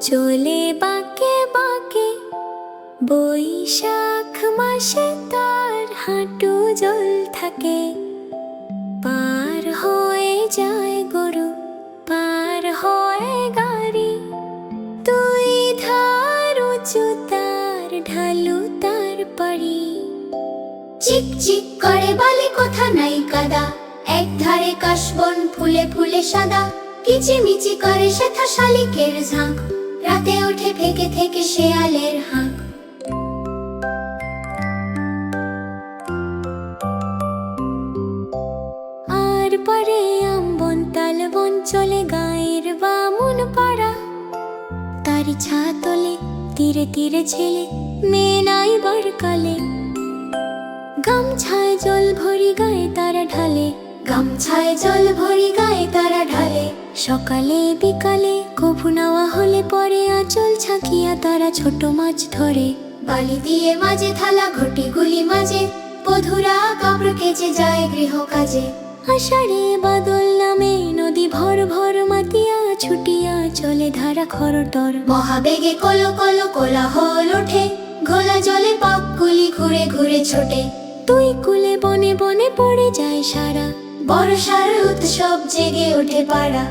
চলে বাঁকে বাঁকে। বৈশাখ মাসে তার হাঁটু জল থাকে। পার হয়ে যায় গরু, পার হয় গাড়ি। তুই ধার উঁচু, তার ঢালু, তার পাড়ি। চিক চিক করে বলে, কোথা নাই কাদা। এক ধারে কাশবন, ফুলে ফুলে সাদা। কিচিমিচি করে সেথা শালিকের ঝাঁক। রাতে ওঠে থেকে থেকে শেয়ালের হাঁক। আর পরে আমবন তালবন চলে গায়ের বামুন পাড়া। তারি ছা তলে তীরে তীরে ছেলে, মেয়ে নাই কালে গামছায় জল ভরি গায়ে তারা ঢালে। গামছায় জল ভরি সকালে, বিকালে কভু নেওয়া হলে পরে আঁচল ছাকিয়া তারা ছোট মাছ ধরে। বালি দিয়ে মাঝে, থালা ঘটি গুলি মাঝে, বধুরা কাপড় কেচে যায় গৃহ কাজে। আষাঢ়ে বাদল নামে নদী ভর ভর মাতিয়া ছুটিয়া চলে ধারা খরতর। মহাবেগে কলো কলো কোলাহল ওঠে, ঘোলা জলে পাকগুলি ঘুরে ঘুরে ছোটে। তুই কুলে বনে বনে পড়ে যায় সারা, বর্ষার উৎসব জেগে ওঠে পাড়া।